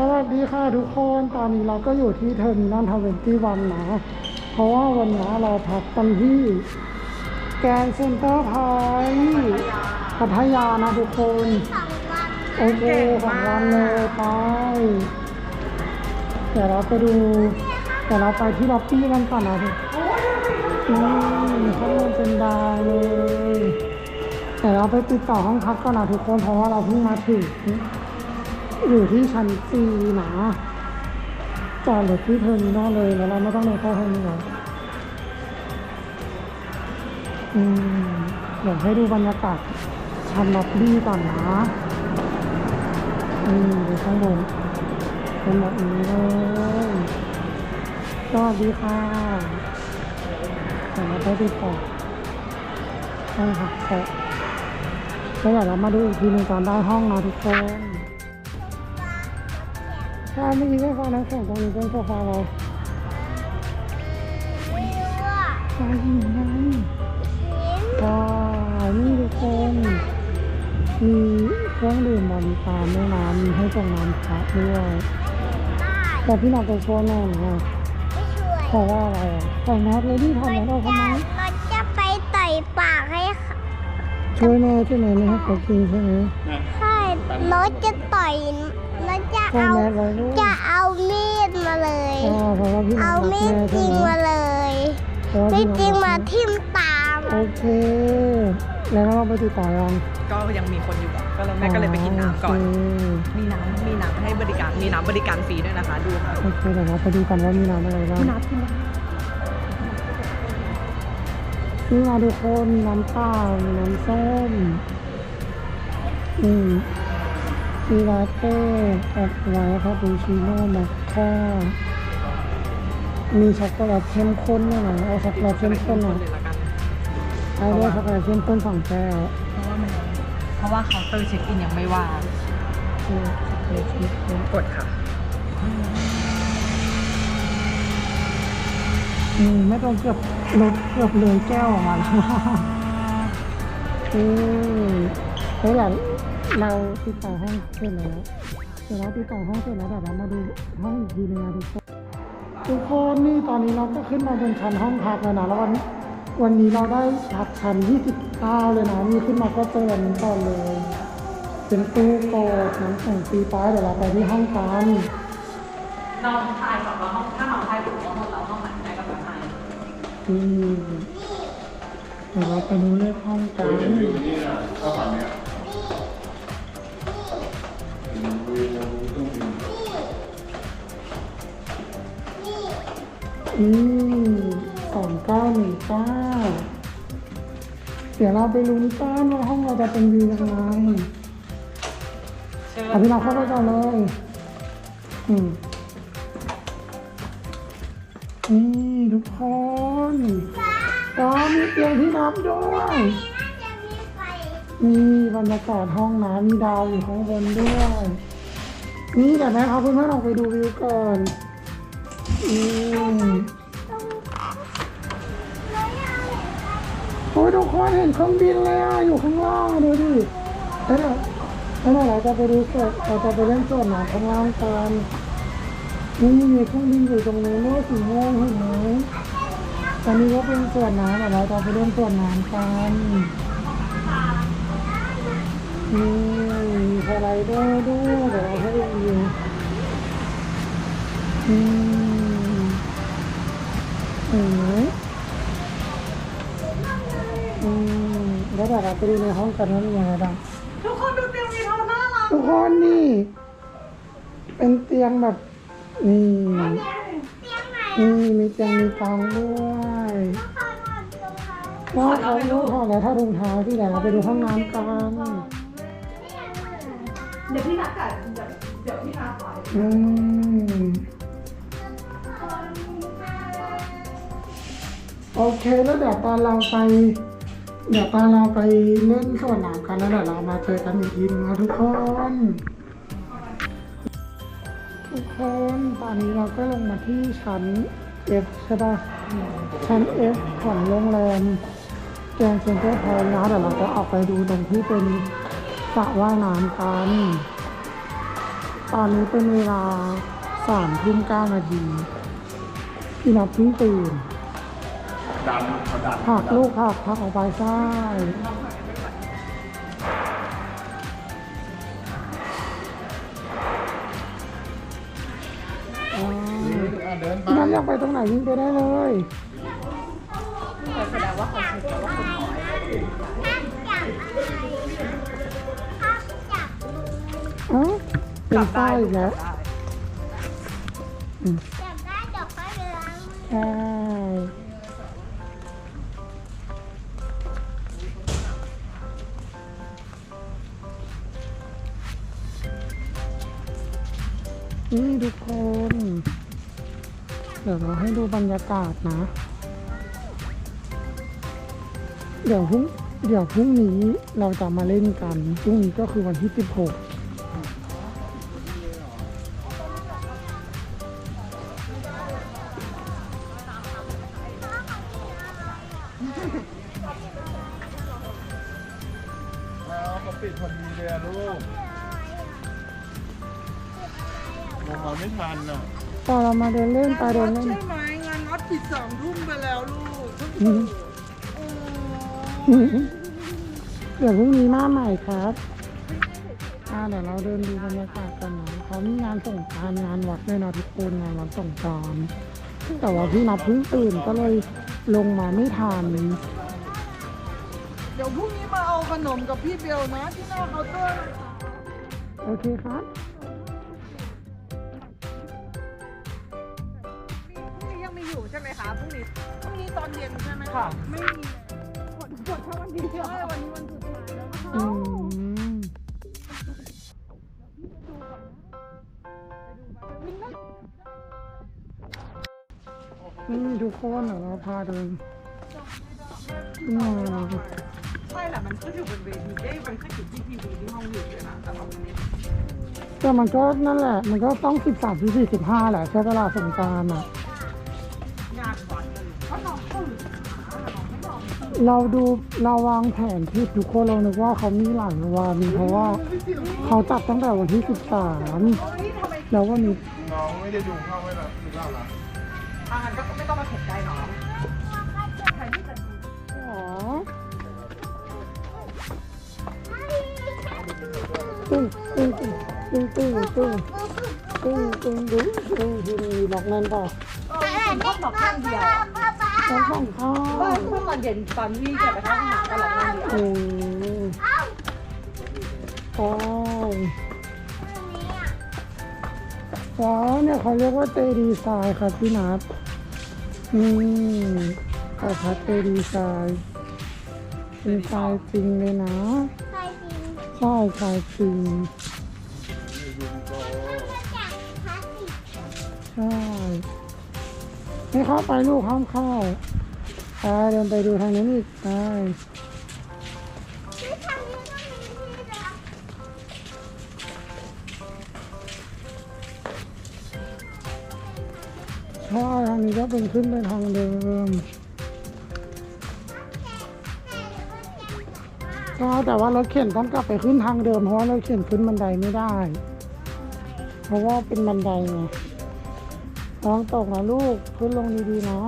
สวัสดีค่ะทุกคนตอนนี้เราก็อยู่ที่เทอร์มินอลทเวนตี้วันนะ เพราะว่าวันนี้เราพักกันที่แกรนเซ็นเตอร์พอยต์พัทยานะทุกคน โอเคสองวันเลยไปเดี๋ยวเราไปดูเดี๋ยวเราไปที่ล็อบบี้กันก่อนนะทุกอืมข้างบนเป็นดาวเลยเดี๋ยวเราไปติดต่อห้องพักก่อนนะทุกคนเพราะว่าเราเพิ่งมาถึง อยู่ที่ชั้นสี่นะจอดรถที่เทอร์มินอลเลยแล้วเราไม่ต้องเดินเข้าเทอร์มินออืมเดี๋ยวให้ดูบรรยากาศชั้นล็อบบี้ก่อนนะ อืมดูข้างบนเป็นแบบนี้เลยสวัสดีค่ะเดี๋ยวเราไปติดต่อห้องพักแขกแล้วเดี๋ยวเรามาดูอีกทีหนึ่งตอนได้ห้องนะทุกคน ใช่เมื่อกี้ก็ฟังน้ำแข็งตรงนี้เป็นโซฟาเราใช่หินไงใช่นี่ทุกคนมีเครื่องดื่มบริการด้วยนะมีให้ส่งน้ำพักด้วยแต่พี่หนักจะชวนแม่นะเพราะว่าอะไรอะใส่แมสเลยที่ทำแมสออกทำไมเราจะไปต่อยปากให้ค่ะช่วยแม่ใช่ไหมไม่ให้เขากินใช่ไหมใช่รถจะต่อย รถจะใส่เอาแมสไว้ด้วยจะเอามีดมาเลยใช่เพราะว่าพี่หนัเอากรักมีดแม่จใช่ริงไหมมาเลยเพราะว่ามีพี่ดหนักจริงรัมากแม่ทิ่มตามโอเค แล้วเราไปติดต่อยังก็ยังมีคนอยู่อะก็เลยแม่ก็เลยไปกินน้ำก่อนโเคมีน้ำมีน้ำให้บริการมีน้ำบริการฟรีด้วยนะคะ ดูค่ะโอเคเดี๋ยวเราไปดูกันว่ามีน้ำอะไรบ้างน้ำกินนี่มาทุกคนมีน้ำเปล่ามีน้ำส้ม อืม มีลาเต้แอดไวท์คาปูชิโน่มัคค่ามีช็อกโกแลตเข้มข้นด้วยนะเอาช็อกโกแลตเข้มข้นหน่อยเลยละกันเอาด้วยช็อกโกแลตเข้มข้นสองแก้วเพราะว่ามันเพราะว่าเคาน์เตอร์เช็คอินยังไม่ว่างอืมช็อกโกแลตเข้มข้นกดค่ะอืมไม่ต้องเกือบลดเกือบเลยแก้วออกมาแล้วอืมเฮ้ยเดี๋ยว เราติดต่อห้องเสร็จแล้วเดี๋ยวเราติดต่อห้องเสร็จแล้วเดี๋ยวเรามาดูห้องอีกทีนึงนะทุกคนทุกคนนี่ตอนนี้เราก็ขึ้นมาบนชั้นห้องพักแล้วนะแล้ววันวันนี้เราได้พักชั้น29 เลยนะนี่ขึ้นมาก็เจออันนี้ก่อนเลย เป็นตู้โกดน้ำแข็งฟรีป้ายเดี๋ยวเราไปที่ห้องกันน้องชายกับเราห้องถ้าน้องชายถูกห้องเราห้องไหนได้กับน้องชายอืมเดี๋ยวเราไปดูเลขห้องกัน อืมสองเก้าหนึ่งเก้าเดี๋ยวเราไปลุ้นกันว่าห้องเราจะเป็นวียังไงเชิญเอาพี่เราเข้าไปก่อนเลย อืมนี่ทุกคนก็มีเตียงที่นอนด้วยมีบรรยากาศห้องน้ำมีดาวอยู่ข้างบนด้วย นี่เดี๋ยวแม่พาเพื่อนๆออกไปดูวิวก่อน อืมโอ้ยทุกคนเห็นเครื่องบินเลยอะอยู่ข้างล่างดูดิแล้วเดี๋ยวแล้วเดี๋ยวเราจะไปดูสดเราจะไปเล่นสดหนาข้างล่างกันนี่มีเครื่องบินอยู่ตรงนู้นด้วยสีม่วงเห็นไหมตอนนี้ก็เป็นส่วนน้ำเดี๋ยวเราจะไปเล่นส่วนน้ำกันนี่มีสไลเดอร์ด้วยเดี๋ยวเราให้ดูอืม เห็นไหมอืมแล้วเดี๋ยวเราไปดูในห้องกันว่ามีอะไรบ้างทุกคนดูเตียงมีเท่าน่ารักทุกคนนี่ เป็นเตียงแบบนี่นี่มีเตียงมีฟองด้วยว่าเขารู้พอแล้วถ้ารองเท้าที่เดี๋ยวเราไปดูห้องน้ำกันเดี๋ยวพี่นัดกันเดี๋ยวเดี๋ยวพี่นัดไปอืม โอเคแล้วเดี๋ยวตอนเราไป เดี๋ยวตอนเราไปเล่นสวนน้ำกันแล้วเดี๋ยวเรามาเจอกันอีกทีนะทุกคน ทุกคนตอนนี้เราก็ลงมาที่ชั้น F ใช่ป่ะชั้น F ของโรงแรมแกรนด์เซ็นเตอร์พอยต์นะเดี๋ยวเราจะออกไปดูตรงที่เป็นสระว่ายน้ำกัน ตอนนี้เป็นเวลาสามทุ่มเก้านาทีพี่นับเพิ่งตื่น ดันเขาดันผักลูกผักผักออกไปใช่อ๋ออะเดินไปพี่นับอยากไปตรงไหนวิ่งไปได้เลยแสดงว่าเขาคิดว่าคนน้อยอ๋อเป็นไส้อีกแล้วจับได้จับไปเลยใช่ นี่ทุกคน เดี๋ยวเราให้ดูบรรยากาศนะ เดี๋ยวพรุ่งเดี๋ยวพรุ่งนี้เราจะมาเล่นกัน พรุ่งนี้ก็คือวันที่16เอาเขาปิดพอดีเลยลูก มองมาไม่ทันอะพอเรามาเดินเล่นไปเดินใช่เล่นไหมงานน็อตผิดสามทุ่มไปแล้วลูกอืมเดี๋ยวพรุ่งนี้มาใหม่ครับอ่าเดี๋ยวเราเดินดูบรรยากาศกันนะเขามีงานส่งกรารงานวัดด้วยนะทุกคนงานวัดส่งกรารแต่ว่าพี่นับเพิ่งตื่นก็เลยลงมาไม่ทันเดี๋ยวพรุ่งนี้มาเอาขนมกับพี่เบลนะที่หน้าเคาน์เตอร์ โอเคครับ ใช่ไหมคะพรุ่งนี้พรุ่งนี้ตอนเย็นใช่ไหมคะไม่มีกดกดแค่วันเดียวใช่วันนี้วันสุดท้ายแล้วนะคะอืมนี่ทุกคนเดี๋ยวเราพาเดินอืมใช่แหละมันขึ้นอยู่บนเวทีเอ้ยมันขึ้นอยู่ที่ทีวีที่ห้องอยู่เลยนะแต่ว่ามันไม่แต่มันก็นั่นแหละ มันก็ต้องสิบสามสิบสี่สิบห้าแหละใช้เวลาสงกรารอะ เราดูเราวางแผนผิดทุกคนเรานึกว่าเขามีหลายวันเพราะว่าเขาจัดตั้งแต่วันที่สิบสามเฮ้ยทำไมแล้ววันนี้น้องไม่ได้ดูเข้าไว้ละหรือเปล่าล่ะอ่านก็ไม่ต้องมาเห็นใจน้องใครที่จะดูอ๋อตึ้งตึ้งตึ้งตึ้งตึ้งตึ้งตึ้งตึ้งตึ้งที่นี่บอกนั่นเปล่าคุณพ่อบอกข้างเดียวต้องข้าง ข้าเมื่อเมื่อตอนเย็นตอนที่จะไปเข้าห้องน้ำก็หลับข้างเดียวอืมโอ้ยว้าวเนี่ยเขาเรียกว่าเตดีไซน์ครับพี่นัทนี่ประทัดเตดีไซน์เป็นทรายจริงเลยนะใครจริงใช่ทรายจริงใช่ ไม่เข้าไปลูกห้ามเข้าไปเดินไปดูทางนี้นอีกไปที่ทางนี้ก็มีที่นะใช่ทางนี้ก็เป็นขึ้นไปทางเดิมใช่แต่ว่ารถเข็นต้องกลับไปขึ้นทางเดิมเพราะว่ารถเข็นขึ้นบันไดไม่ได้ เพราะว่าเป็นบันไดไง ลองตกนะลูกขึ้นลงดีๆนะ